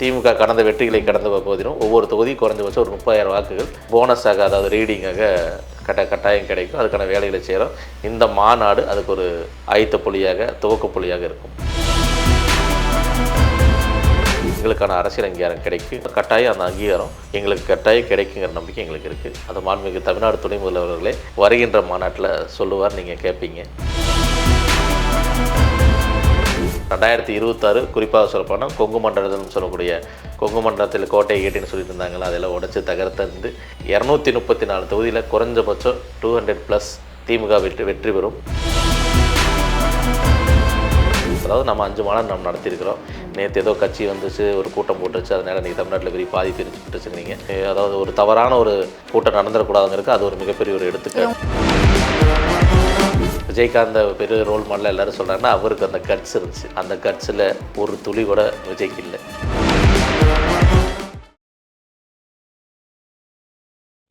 திமுக கடந்த வெற்றிகளை கடந்த போதிலும் ஒவ்வொரு தொகுதி குறைஞ்சபட்சம் ஒரு முப்பதாயிரம் வாக்குகள் போனஸாக அதாவது ரீடிங்காக கட்ட கட்டாயம் கிடைக்கும். அதுக்கான வேலைகளை செய்கிறோம் இந்த மாநாடு அதுக்கு ஒரு ஆயத்த புள்ளியாக துவக்க புள்ளியாக இருக்கும். எங்களுக்கான அரசியல் அங்கீகாரம் கிடைக்கும். கட்டாயம் அந்த அங்கீகாரம் எங்களுக்கு கட்டாயம் கிடைக்குங்கிற நம்பிக்கை எங்களுக்கு இருக்குது அது மாண்புமிகு தமிழ்நாடு துணை முதல்வர்களே வருகின்ற மாநாட்டில் சொல்லுவார் நீங்கள் கேட்பீங்க ரெண்டாயிரத்தி இருபத்தாறு குறிப்பாக சொல்லப்போனால் கொங்கு மண்டலம்னு சொல்லக்கூடிய கொங்கு மண்டலத்தில் கோட்டை கேட்டின்னு சொல்லிட்டு இருந்தாங்களா அதெல்லாம் உடச்சி தகர்த்தந்து இரநூத்தி முப்பத்தி நாலு தொகுதியில் குறைஞ்சபட்சம் டூ ஹண்ட்ரட் ப்ளஸ் திமுக வெற்றி வெற்றி பெறும். அதாவது நம்ம அஞ்சு மாநாடு நம்ம நடத்தியிருக்கிறோம். நேற்று ஏதோ கட்சி வந்துச்சு ஒரு கூட்டம் போட்டுச்சு அதனால் நீங்கள் தமிழ்நாட்டில் பெரிய பாதி பிரிச்சு விட்டுச்சுருந்தீங்க அதாவது ஒரு தவறான ஒரு கூட்டம் நடந்துடக்கூடாதுங்கிறது அது ஒரு மிகப்பெரிய ஒரு எடுத்துக்காட்டு. விஜயகாந்த பெரிய ரோல் மாடலாக எல்லாரும் சொல்கிறாங்கன்னா அவருக்கு அந்த கட்ஸ் இருந்துச்சு. அந்த கட்ஸில் ஒரு துளி கூட விஜய்க்கு இல்லை.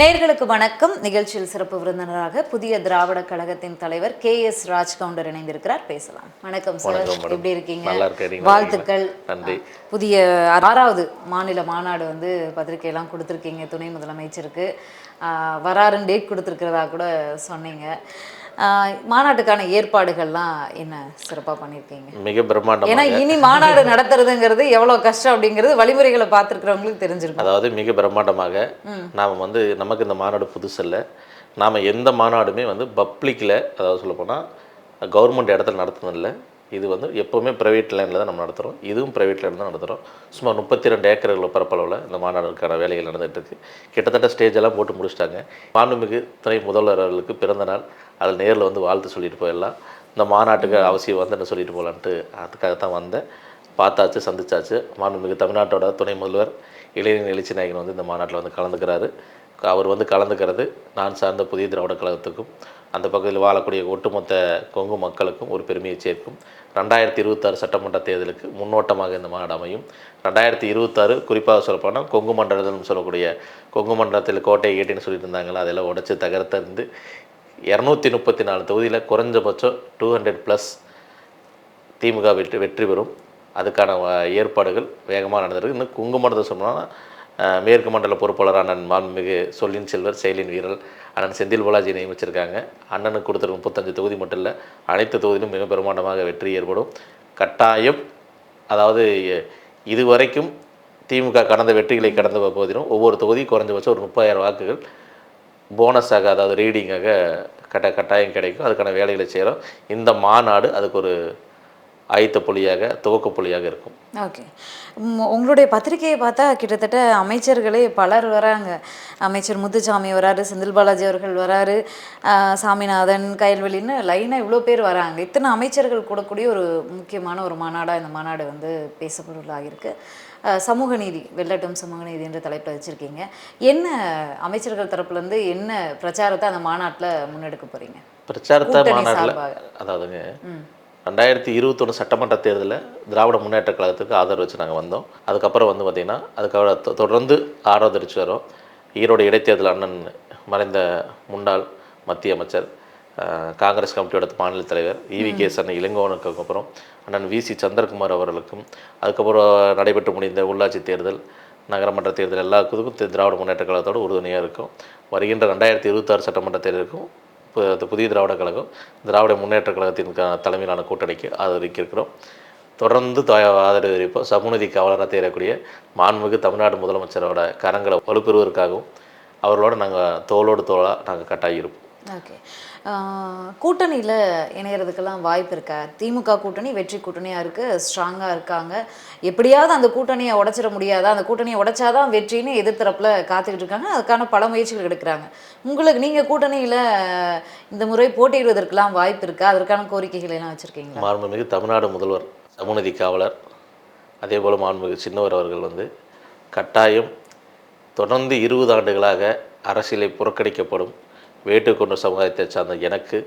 நேர்களுக்கு வணக்கம். நிகழ்ச்சியில் சிறப்பு விருந்தினராக புதிய திராவிட கழகத்தின் தலைவர் கே எஸ் ராஜ்கவுண்டர் இணைந்திருக்கிறார். பேசலாம். வணக்கம் சார். எப்படி இருக்கீங்க? வாழ்த்துக்கள். நன்றி. புதிய ஆறாவது மாநில மாநாடு வந்து பத்திரிகையெல்லாம் கொடுத்துருக்கீங்க. துணை முதலமைச்சருக்கு. வராருன்னு டேட் கொடுத்துருக்கிறதா கூட சொன்னீங்க. மாநாட்டுக்கான ஏற்பாடுகள்லாம் என்ன சிறப்பாக பண்ணியிருக்கீங்க மிக பிரம்மாண்டம் ஏன்னா இனி மாநாடு நடத்துறதுங்கிறது எவ்வளோ கஷ்டம் அப்படிங்கிறது வழிமுறைகளை பார்த்துருக்கிறவங்களுக்கு தெரிஞ்சிருக்கும். அதாவது மிக பிரம்மாண்டமாக நாம் வந்து நமக்கு இந்த மாநாடு புதுசல்ல நாம் எந்த மாநாடுமே வந்து பப்ளிக்கில் அதாவது சொல்லப்போனால் கவர்மெண்ட் இடத்துல நடத்துனதில்ல இது வந்து எப்போவுமே ப்ரைவேட் லேண்டில் தான் நம்ம நடத்துகிறோம் இதுவும் ப்ரைவேட் லேண்ட் தான் நடத்துகிறோம் சுமார் முப்பத்தி ரெண்டு ஏக்கர்கள் பரப்பளவில் இந்த மாநாடுக்கான வேலைகள் நடந்துகிட்டு இருக்கு. கிட்டத்தட்ட ஸ்டேஜ் எல்லாம் போட்டு முடிச்சிட்டாங்க. மாண்புமிகு துணை முதல்வர் அவர்களுக்கு பிறந்த நாள். அதில் நேரில் வந்து வாழ்த்து சொல்லிட்டு போயிடலாம். இந்த மாநாட்டுக்கு அவசியம் வந்து என்ன சொல்லிட்டு போகலான்ட்டு அதுக்காகத்தான் வந்தேன். பார்த்தாச்சு சந்திச்சாச்சு. மாண்புமிகு தமிழ்நாட்டோட துணை முதல்வர் இளைஞர் எழுச்சி நாயகன் வந்து இந்த மாநாட்டில் வந்து கலந்துக்கிறாரு. அவர் வந்து கலந்துக்கிறது நான் சார்ந்த புதிய திராவிட கழகத்துக்கும் அந்த பகுதியில் வாழக்கூடிய ஒட்டுமொத்த கொங்கு மக்களுக்கும் ஒரு பெருமையை சேர்க்கும். ரெண்டாயிரத்தி இருபத்தாறு சட்டமன்ற தேர்தலுக்கு முன்னோட்டமாக இந்த மாநாடு அமையும். ரெண்டாயிரத்தி இருபத்தாறு குறிப்பாக சொல்லப்போனால் கொங்கு மண்டலம்னு சொல்லக்கூடிய கொங்கு மண்டலத்தில் கோட்டை கேட்டின்னு சொல்லிட்டு இருந்தாங்களா அதெல்லாம் உடைச்சு தகர்த்தறிந்து இரநூத்தி முப்பத்தி நாலு தொகுதியில் குறைஞ்சபட்சம் டூ ஹண்ட்ரட் ப்ளஸ் திமுக வெற்றி வெற்றி பெறும். அதுக்கான ஏற்பாடுகள் வேகமாக நடந்திருக்கு. இன்னும் குங்குமடத்தை சொன்னோம்னா மேற்கு மண்டல பொறுப்பாளர் அண்ணன் மாண்புமிகு சொல்லின் செல்வர் செயலின் வீரர் அண்ணன் செந்தில் பாலாஜி நியமிச்சிருக்காங்க. அண்ணனுக்கு கொடுத்துருக்க முப்பத்தஞ்சு தொகுதி மட்டும் இல்லை அனைத்து தொகுதியிலும் மிக பிரமாண்டமாக வெற்றி ஏற்படும். கட்டாயம் அதாவது இதுவரைக்கும் திமுக கடந்த வெற்றிகளை கடந்த போதிலும் ஒவ்வொரு தொகுதி குறைஞ்சபட்சம் ஒரு முப்பதாயிரம் வாக்குகள் போனஸாக அதாவது ரீடிங்காக கட்ட கட்டாயம் கிடைக்கும். அதுக்கான வேலைகளை செய்கிறோம் இந்த மாநாடு அதுக்கு ஒரு ஆயத்த புள்ளியாக துவக்க புள்ளியாக இருக்கும். ஓகே. உங்களுடைய பத்திரிகையை பார்த்தா கிட்டத்தட்ட அமைச்சர்களே பலர் வராங்க. அமைச்சர் முத்துசாமி வராரு செந்தில் பாலாஜி அவர்கள் வராரு சாமிநாதன் கயல்வெளின்னு லைனாக இவ்வளோ பேர் வராங்க. இத்தனை அமைச்சர்கள் கூடக்கூடிய ஒரு முக்கியமான ஒரு மாநாடாக இந்த மாநாடு வந்து பேசப்பொருளாகிருக்கு இருக்குது சமூக நீதி வெள்ளட்டும் சமூக நீதி என்ற தலைப்பில் வச்சுருக்கீங்க. என்ன அமைச்சர்கள் தரப்புலேருந்து என்ன பிரச்சாரத்தை அந்த மாநாட்டில் முன்னெடுக்க போகிறீங்க பிரச்சாரத்தை மாநாட்டில். அதாவதுங்க ரெண்டாயிரத்தி இருபத்தொன்று சட்டமன்ற தேர்தலில் திராவிட முன்னேற்ற கழகத்துக்கு ஆதரவு வச்சு நாங்கள் வந்தோம். அதுக்கப்புறம் வந்து பார்த்திங்கன்னா அதுக்காக தொ- தொடர்ந்து ஆதரிச்சு வரோம். ஈரோடு இடைத்தேர்தல் அண்ணன் மறைந்த முன்னாள் மத்திய அமைச்சர் காங்கிரஸ் கமிட்டியோட மாநில தலைவர் இவி கேஸ் அண்ணன் இளங்கோவனுக்கு அப்புறம் அண்ணன் வி சி சந்திரகுமார் அவர்களுக்கும் அதுக்கப்புறம் நடைபெற்று முடிந்த உள்ளாட்சி தேர்தல் நகரமன்ற தேர்தல் எல்லாத்துக்கும் திராவிட முன்னேற்ற கழகத்தோடு உறுதுணையாக இருக்கும். வருகின்ற ரெண்டாயிரத்தி இருபத்தாறு சட்டமன்ற தேர்தலுக்கும் புதிய திராவிட கழகம் திராவிட முன்னேற்ற கழகத்தின் க- தலைமையிலான கூட்டணிக்கு ஆதரிக்கிறோம் தொடர்ந்து ஆதரவு தெரிவிப்போம் சமூகநீதி காவலராக தேரக்கூடிய மாண்புமிகு தமிழ்நாடு முதலமைச்சரோட கரங்களை வலுப்பெறுவதற்காகவும் அவர்களோட நாங்கள் தோளோடு தோளாக நாங்கள் கட்டாகி இருப்போம். ஓகே. கூட்டணியில் இணையறதுக்கெல்லாம் வாய்ப்பு இருக்கா? திமுக கூட்டணி வெற்றி கூட்டணியாக இருக்குது ஸ்ட்ராங்காக இருக்காங்க. எப்படியாவது அந்த கூட்டணியை உடச்சிட முடியாதா? அந்த கூட்டணியை உடைச்சாதான் வெற்றின்னு எதிர்த்தரப்பில் காத்துக்கிட்டு இருக்காங்க. அதுக்கான பல முயற்சிகள் எடுக்கிறாங்க. உங்களுக்கு நீங்கள் கூட்டணியில் இந்த முறை போட்டியிடுவதற்கெல்லாம் வாய்ப்பு இருக்கா? அதற்கான கோரிக்கைகள் எல்லாம் வச்சுருக்கீங்களா? மாண்புமிகு தமிழ்நாடு முதல்வர் சமூகநீதி காவலர் அதே போல் மாண்புமிகு சின்னவர் அவர்கள் வந்து கட்டாயம் தொடர்ந்து இருபது ஆண்டுகளாக அரசியலை புறக்கணிக்கப்படும் வேட்டுக்கொண்ட சமுதாயத்தை சார்ந்த எனக்கு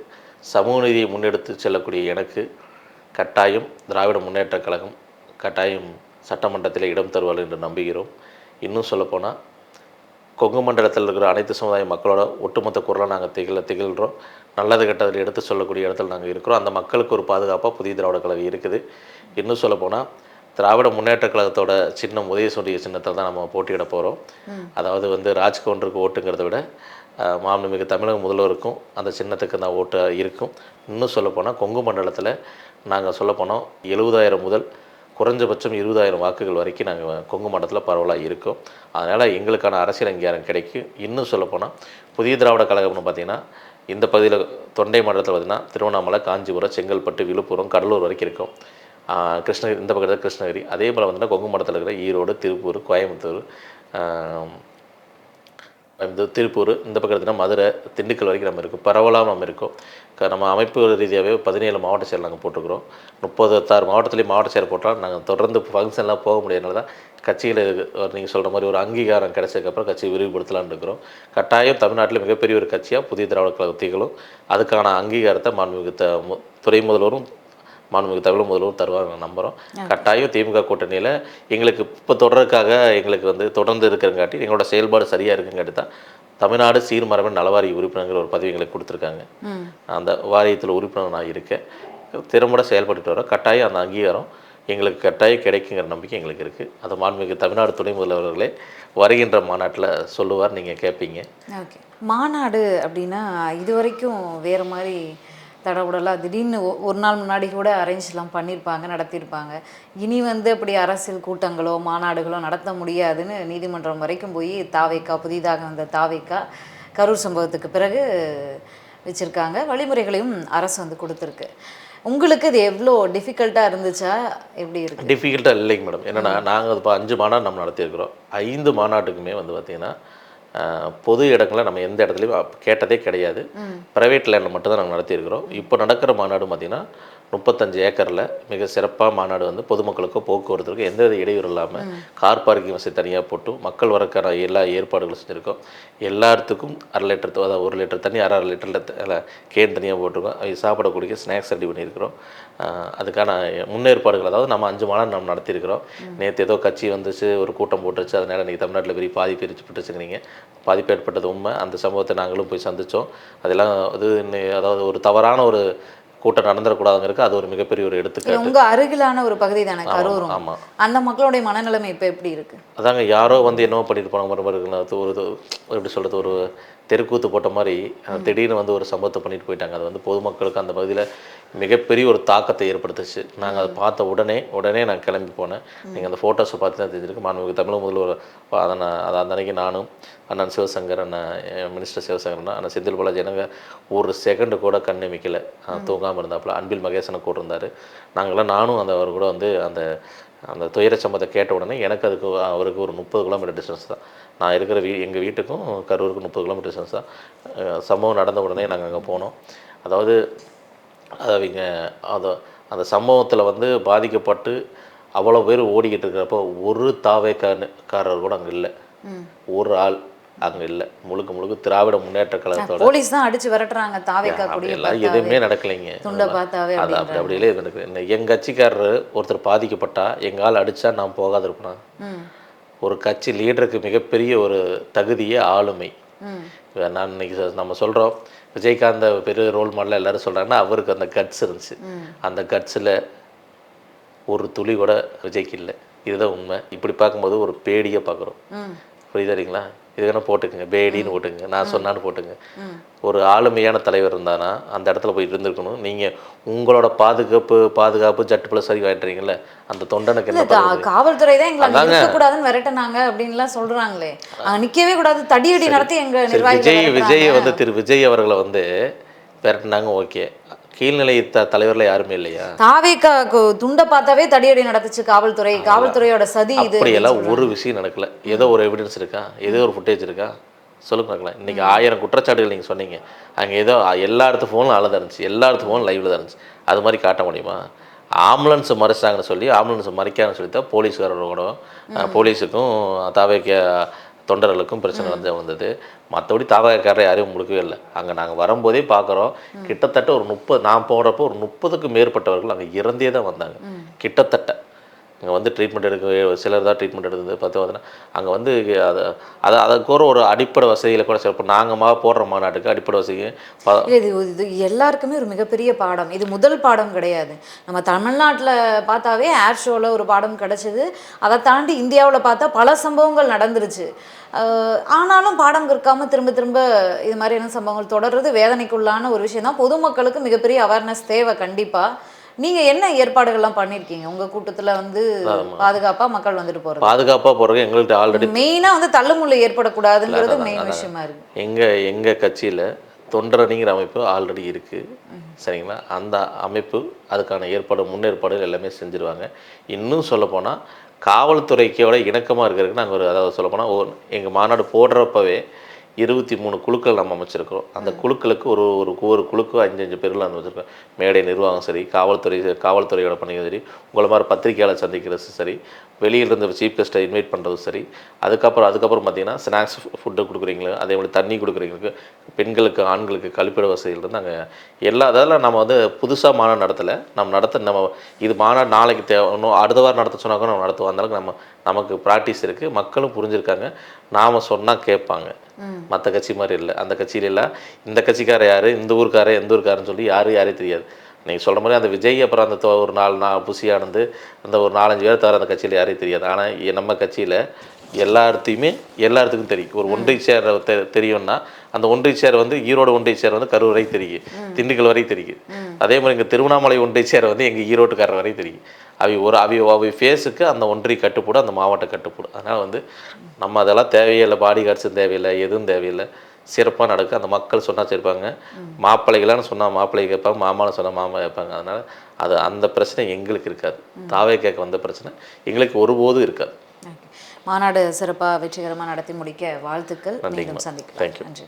சமூக நீதியை முன்னெடுத்து செல்லக்கூடிய எனக்கு கட்டாயம் திராவிட முன்னேற்றக் கழகம் கட்டாயம் சட்டமன்றத்தில் இடம் தருவார்கள் என்று நம்புகிறோம். இன்னும் சொல்லப்போனால் கொங்கு மண்டலத்தில் இருக்கிற அனைத்து சமுதாய மக்களோட ஒட்டுமொத்த குரலாக நாங்கள் திகழ திகழ்கிறோம். நல்லது கெட்டதில் எடுத்து சொல்லக்கூடிய இடத்துல நாங்கள் இருக்கிறோம். அந்த மக்களுக்கு ஒரு பாதுகாப்பாக புதிய திராவிட கழகம் இருக்குது. இன்னும் சொல்லப்போனால் திராவிட முன்னேற்ற கழகத்தோட சின்னம் உதயசூரிய சின்னத்தில் தான் நம்ம போட்டியிட போகிறோம். அதாவது வந்து ராஜ்கவுண்டருக்கு ஓட்டுங்கிறத விட மாண்புமிகு தமிழக முதல்வருக்கும் அந்த சின்னத்துக்கு தான் ஓட்டு இருக்கும். இன்னும் சொல்லப்போனால் கொங்கு மண்டலத்தில் நாங்கள் சொல்லப்போனோம் எழுபதாயிரம் முதல் குறைஞ்சபட்சம் இருபதாயிரம் வாக்குகள் வரைக்கும் நாங்கள் கொங்கு மண்டலத்தில் பரவலாக இருக்கோம். அதனால் எங்களுக்கான அரசியல் அங்கீகாரம் கிடைக்கும். இன்னும் சொல்லப்போனால் புதிய திராவிட கழகம்னு பார்த்திங்கன்னா இந்த பகுதியில் தொண்டை மண்டலத்தில் பார்த்திங்கன்னா திருவண்ணாமலை காஞ்சிபுரம் செங்கல்பட்டு விழுப்புரம் கடலூர் வரைக்கும் இருக்கும். கிருஷ்ணகிரி இந்த பக்கத்தில் கிருஷ்ணகிரி. அதே போல் வந்துட்டு கொங்கு மண்டலத்தில் இருக்கிற ஈரோடு திருப்பூர் கோயம்புத்தூர் இந்த திருப்பூர் இந்த பக்கம் எடுத்தீங்கன்னா மதுரை திண்டுக்கல் வரைக்கும் நம்ம இருக்கும். பரவலாக நம்ம இருக்கோம். க- நம்ம அமைப்பு ரீதியாகவே பதினேழு மாவட்ட செயல் நாங்கள் போட்டிருக்கிறோம். முப்பத்தாறு மாவட்டத்துலேயும் மாவட்ட செயல் போட்டால் நாங்கள் தொடர்ந்து ஃபங்க்ஷன்லாம் போக முடியாதனால தான் கட்சியில் நீங்கள் சொல்கிற மாதிரி ஒரு அங்கீகாரம் கிடைச்சதுக்கப்புறம் கட்சியை விரிவுபடுத்தலான்னு இருக்கிறோம். கட்டாயம் தமிழ்நாட்டில் மிகப்பெரிய ஒரு கட்சியாக புதிய திராவிட கழகத்திகளும் அதுக்கான அங்கீகாரத்தை மாண்புமிகு மு- துறை முதல்வரும் மாண்புமிகு தமிழ் முதல்வரும் தருவாங்க நம்புகிறோம் கட்டாயம் திமுக கூட்டணியில் எங்களுக்கு இப்போ தொடர்றதுக்காக எங்களுக்கு வந்து தொடர்ந்து இருக்கிறங்காட்டி எங்களோட செயல்பாடு சரியாக இருக்குங்காட்டி தான் தமிழ்நாடு சீர்மரபின் நலவாரிய உறுப்பினர்கள் ஒரு பதவி எங்களுக்கு கொடுத்துருக்காங்க. அந்த வாரியத்தில் உறுப்பினர் நான் இருக்கேன். திறம்பட செயல்பட்டுட்டு வரோம். கட்டாயம் அந்த அங்கீகாரம் எங்களுக்கு கட்டாயம் கிடைக்குங்கிற நம்பிக்கை எங்களுக்கு இருக்குது அது மாண்புமிகு தமிழ்நாடு துணை முதல்வர்களே வருகின்ற மாநாட்டில் சொல்லுவார் நீங்கள் கேட்பீங்க ஓகே. மாநாடு அப்படின்னா இது வரைக்கும் வேறு மாதிரி தடபுடலாக திடீர்னு ஒரு நாள் முன்னாடி கூட அரேஞ்ச்லாம் பண்ணியிருப்பாங்க நடத்தியிருப்பாங்க இனி வந்து அப்படி அரசியல் கூட்டங்களோ மாநாடுகளோ நடத்த முடியாதுன்னு நீதிமன்றம் வரைக்கும் போய் தாவேக்கா புதிதாக வந்த தாவேக்கா கரூர் சம்பவத்துக்கு பிறகு வச்சுருக்காங்க. வழிமுறைகளையும் அரசு வந்து கொடுத்துருக்கு. உங்களுக்கு இது எவ்வளோ டிஃபிகல்ட்டாக இருந்துச்சா? எப்படி இருக்கு? டிஃபிகல்ட்டாக இல்லைங்க மேடம் என்னென்னா நாங்கள் இப்போ அஞ்சு மாநாடு நம்ம நடத்தியிருக்கிறோம். ஐந்து மாநாட்டுக்குமே வந்து பார்த்திங்கன்னா பொது இடங்களை நம்ம எந்த இடத்துலையும் கேட்டதே கிடையாது. ப்ரைவேட் லேண்டில் மட்டும்தான் நாங்கள் நடத்தியிருக்கிறோம். இப்போ நடக்கிற மாநாடு பார்த்திங்கன்னா முப்பத்தஞ்சு ஏக்கரில் மிக சிறப்பாக மாநாடு வந்து பொதுமக்களுக்கும் போக்குவரத்துக்கும் எந்தவித இடையூறு இல்லாமல் கார் பார்க்கிங் வசதி தனியாக போட்டு மக்கள் வரக்கான எல்லா ஏற்பாடுகளும் செஞ்சுருக்கோம். எல்லாத்துக்கும் அரை லிட்டர் அதாவது ஒரு லிட்டர் தண்ணி அரை அரை லிட்டரில் கேன் தனியாக போட்டிருக்கோம். அவங்க சாப்பிடக்கூடிய ஸ்நாக்ஸ் ரெடி பண்ணியிருக்கிறோம். அதுக்கான முன்னேற்பாடுகள் அதாவது நம்ம அஞ்சு மாநாடு நம்ம நடத்தியிருக்கிறோம். நேற்று ஏதோ கட்சி வந்துச்சு ஒரு கூட்டம் போட்டுருச்சு. அதனால் இன்றைக்கி தமிழ்நாட்டில் பெரிய பாதிப்பு ஏற்பட்டுச்சுங்கிறீங்க பாதிப்பு ஏற்பட்டது உண்மை. அந்த சம்பவத்தை நாங்களும் போய் சந்தித்தோம் அதெல்லாம் இது அதாவது ஒரு தவறான ஒரு கூட்டம் நடந்துடக்கூடாதுங்கிறதுக்கு அது ஒரு மிகப்பெரிய ஒரு எடுத்துக்காட்டு. உங்க அருகிலான ஒரு பகுதி தானே கரூரும். ஆமா. அந்த மக்களுடைய மனநிலைமை இப்போ எப்படி இருக்கு? அதாங்க யாரோ வந்து என்னவோ பண்ணிட்டு போனாங்க ஒரு இது எப்படி சொல்கிறது ஒரு தெருக்கூத்து போட்ட மாதிரி திடீர்னு வந்து ஒரு சம்பவத்தை பண்ணிட்டு போயிட்டாங்க. அது வந்து பொதுமக்களுக்கு அந்த பகுதியில் மிகப்பெரிய ஒரு தாக்கத்தை ஏற்படுத்துச்சு. நாங்கள் அதை பார்த்த உடனே உடனே நான் கிளம்பி போனேன். நீங்கள் அந்த ஃபோட்டோஸை பார்த்து தான் தெரிஞ்சிருக்கு. மாண்புமிகு தமிழ் முதல்வர் பா- அதை நான் அதை அந்த அன்னைக்கு நானும் அண்ணன் சிவசங்கர் அண்ணன் மினிஸ்டர் சிவசங்கர் அண்ணா, அண்ணன் செந்தில் பாலாஜி எனக்கு ஒரு செகண்டு கூட கண் நிமிக்கல தூங்காமல் இருந்தாப்புல. அன்பில் மகேசனை கூட இருந்தார் நாங்களாம் நானும் அந்த அவர் கூட வந்து அந்த அந்த துயர சம்பவத்தை கேட்ட உடனே எனக்கு அதுக்கு அவருக்கு ஒரு முப்பது கிலோமீட்டர் டிஸ்டன்ஸ் தான். நான் இருக்கிற வீ எங்கள் வீட்டுக்கும் கரூருக்கும் முப்பது கிலோமீட்டர் டிஸ்டன்ஸ் தான். சம்பவம் நடந்த உடனே நாங்கள் அங்கே போனோம். அதாவது அது அவங்க அதை அந்த சம்பவத்தில் வந்து பாதிக்கப்பட்டு அவ்வளோ பேர் ஓடிக்கிட்டு இருக்கிறப்போ ஒரு தாவேக்காரர் கூட அங்கே இல்லை. ஒரு ஆள் அங்கே இல்லை. முழுக்க முழுக்க திராவிட முன்னேற்ற கழகத்தோட. போலீஸ் தான் அடிச்சு விரட்டுறாங்க. தாவேக்கா எல்லாம் எதுவுமே நடக்கலைங்க. அது அப்படி அப்படியே இந்த எங்கள் கட்சிக்காரர் ஒருத்தர் பாதிக்கப்பட்டா எங்கள் ஆள் அடித்தா நான் போகாத இருப்பேனா? ஒரு கட்சி லீடருக்கு மிகப்பெரிய ஒரு தகுதியே ஆளுமை. நான் இன்னைக்கு நம்ம சொல்கிறோம் விஜயகாந்த பெரிய ரோல் மாடலாக எல்லாரும் சொல்கிறாங்கன்னா அவருக்கு அந்த கட்ஸ் இருந்துச்சு. அந்த கட்ஸில் ஒரு துளி கூட விஜய்க்கு இல்லை. இதுதான் உண்மை. இப்படி பார்க்கும்போது ஒரு பேடியை பார்க்குறோம். புரியுதா இல்லைங்களா? இது வேணால் போட்டுக்குங்க பேடின்னு போட்டுங்க நான் சொன்னான்னு போட்டுங்க ஒரு ஆளுமையான தலைவர் இருந்தானா அந்த இடத்துல போய் இருந்திருக்கணும். நீங்கள் உங்களோட பாதுகாப்பு பாதுகாப்பு ஜட்டுப்புல சரி வாங்கிட்டுறீங்கல்ல அந்த தொண்டனுக்கு என்ன காவல்துறை தான் எங்களை. இருக்கக்கூடாதுன்னு விரட்டினாங்க அப்படின்லாம் சொல்றாங்களே. அங்க நிக்கவே கூடாது தடியடி நடத்தி எங்க சரி நிர்வாகிகள் விஜய் விஜய். வந்து திரு விஜய் அவர்களை வந்து விரட்டினாங்க ஓகே. கீழ்நிலை த தலைவரில் யாருமே இல்லையா? கு- துண்டை பார்த்தாவே தடியடி நடத்துச்சு காவல்துறை காவல்துறையோட சதி இது அப்படியெல்லாம் ஒரு விஷயம் நடக்கல. ஏதோ ஒரு எவிடன்ஸ் இருக்கா? ஏதோ ஒரு ஃபுட்டேஜ் இருக்கா? சொல்லுங்க பார்க்கலாம். இன்னைக்கு ஆயிரம் குற்றச்சாட்டுகள் நீங்கள் சொன்னீங்க. அங்கே ஏதோ எல்லா இடத்து ஃபோனும் ஆள தான் இருந்துச்சு. எல்லா இடத்து ஃபோனும் லைவ்ல தான் இருந்துச்சு. அது மாதிரி காட்ட முடியுமா? ஆம்புலன்ஸ் மறைச்சாங்கன்னு சொல்லி ஆம்புலன்ஸ் மறைக்காங்கன்னு சொல்லி தான் போலீஸ்காரரோட அஹ், போலீஸுக்கும் தாவேக்க தொண்டர்களுக்கும் பிரச்சனை வந்து வந்தது. மற்றபடி தாவகக்காரரை யாரையும் முடுக்கவே இல்லை. அங்கே நாங்கள் வரும்போதே பார்க்குறோம் கிட்டத்தட்ட ஒரு முப்பது நான் போகிறப்போ ஒரு முப்பதுக்கும் மேற்பட்டவர்கள் அங்கே இறந்தே தான் வந்தாங்க. கிட்டத்தட்ட. இங்கே வந்து ட்ரீட்மெண்ட் எடுக்க சிலர் தான் ட்ரீட்மெண்ட் எடுத்தது பார்த்து பார்த்தீங்கன்னா அங்கே வந்து அதை அதை அதுக்கு ஒரு அடிப்படை வசதியில் கூட சில இப்போ நாங்கள் மா போடுற மாநாட்டுக்கு அடிப்படை வசதி. இது இது எல்லாருக்குமே ஒரு மிகப்பெரிய பாடம். இது முதல் பாடம் கிடையாது. நம்ம தமிழ்நாட்டில் பார்த்தாவே ஏர் ஷோவில் ஒரு பாடம் கிடச்சிது. அதை தாண்டி இந்தியாவில் பார்த்தா பல சம்பவங்கள் நடந்துருச்சு. ஆனாலும் பாடம் கற்காம திரும்ப திரும்ப இது மாதிரியான சம்பவங்கள் தொடர்றது வேதனைக்குள்ளான ஒரு விஷயம் தான் பொதுமக்களுக்கு மிகப்பெரிய அவேர்னஸ் தேவை கண்டிப்பாக நீங்கள் என்ன ஏற்பாடுகள்லாம் பண்ணியிருக்கீங்க உங்கள் கூட்டத்தில் வந்து பாதுகாப்பாக மக்கள் வந்துட்டு போகிறது பாதுகாப்பாக போகிறதுக்கு எங்கள்கிட்ட ஆல்ரெடி மெயினாக வந்து தள்ளுமுள்ளு ஏற்படக்கூடாதுங்கிறது மெயின். விஷயமா இருக்கு. எங்கள் எங்கள் கட்சியில் தொண்டரணிங்கிற அமைப்பு ஆல்ரெடி இருக்குது சரிங்களா? அந்த அமைப்பு அதுக்கான ஏற்பாடு முன்னேற்பாடுகள் எல்லாமே செஞ்சுருவாங்க. இன்னும் சொல்லப்போனால் காவல்துறைக்கோட இணக்கமாக இருக்கிறதுக்கு நாங்கள் ஒரு அதாவது சொல்லப்போனால் எங்கள் மாநாடு போடுறப்பவே இருபத்தி மூணு குழுக்கள் நம்ம அமைச்சிருக்கிறோம். அந்த குழுக்களுக்கு ஒரு ஒரு ஒரு குழுக்கு அஞ்சு அஞ்சு பேர்கள் அந்த வச்சுருக்கோம். மேடை நிர்வாகம் சரி காவல்துறை காவல்துறையோட பணிகள் சரி உங்களை மாதிரி பத்திரிகையாளர் சந்திக்கிறது சரி வெளியில இருந்து சீஃப் கெஸ்ட்டை இன்வைட் பண்ணுறதும் சரி. அதுக்கப்புறம் அதுக்கப்புறம் பார்த்தீங்கன்னா ஸ்நாக்ஸ் ஃபுட்டு கொடுக்குறீங்களா? அதே மாதிரி தண்ணி கொடுக்குறீங்களுக்கு பெண்களுக்கு ஆண்களுக்கு கழிப்பிட வசதிகள் இருந்து அங்கே எல்லா அதெல்லாம் நம்ம வந்து புதுசாக மாநாடு நடத்தலை. நம்ம நடத்த நம்ம இது மாநாடு நாளைக்கு தேவை இன்னும் அடுத்த வாரம் நடத்த சொன்னா கூட நம்ம நடத்துவோம். அந்த அளவுக்கு நம்ம நமக்கு ப்ராக்டிஸ் இருக்குது மக்களும் புரிஞ்சிருக்காங்க. நாம் சொன்னால் கேட்பாங்க. மற்ற கட்சி மாதிரி இல்லை. அந்த கட்சியில இந்த கட்சிக்கார யார்? இந்த ஊருக்கார எந்த ஊருக்காரன்னு சொல்லி யாரும் யாரையும் தெரியாது. நீங்கள் சொல்கிற மாதிரி அந்த விஜய் அப்புறம் அந்த ஒரு நாலு நா புசியானந்து அந்த ஒரு நாலஞ்சு பேர் தவிர அந்த கட்சியில் யாரையும் தெரியாது. ஆனால் நம்ம கட்சியில் எல்லாத்தையுமே எல்லாத்துக்கும் தெரியும். ஒரு ஒன்றிய சேர் தெ- தெரியும்னா அந்த ஒன்றிய சேர் வந்து ஈரோடு ஒன்றிய சேர் வந்து கரூர் வரை தெரியும். திண்டுக்கல் வரை தெரியும். அதே மாதிரி இங்கே திருவண்ணாமலை ஒன்றிய சேர் வந்து எங்கள் ஈரோட்டுக்காரர் வரை தெரியும். அவை ஒரு அவை அவை ஃபேஸுக்கு அந்த ஒன்றிய கட்டுப்படும் அந்த மாவட்ட கட்டுப்படும் அதனால் வந்து நம்ம அதெல்லாம் தேவையில்லை. பாடி கார்ட்ஸும் தேவையில்லை எதுவும் தேவையில்லை. சிறப்பாக நடக்கும் அந்த மக்கள் சொன்னால் சேர்ப்பாங்க மாப்பிள்ளைகளான்னு சொன்னால் மாப்பிள்ளை கேட்பாங்க மாமான்னு சொன்னால் மாமா கேட்பாங்க அதனால் அது அந்த பிரச்சனை எங்களுக்கு இருக்காது தாவே கேட்க வந்த பிரச்சனை எங்களுக்கு ஒருபோதும் இருக்காது. மாநாடு சிறப்பாக வெற்றிகரமாக நடத்தி முடிக்க வாழ்த்துக்கள். மீண்டும் சந்திக்கலாம். நன்றி.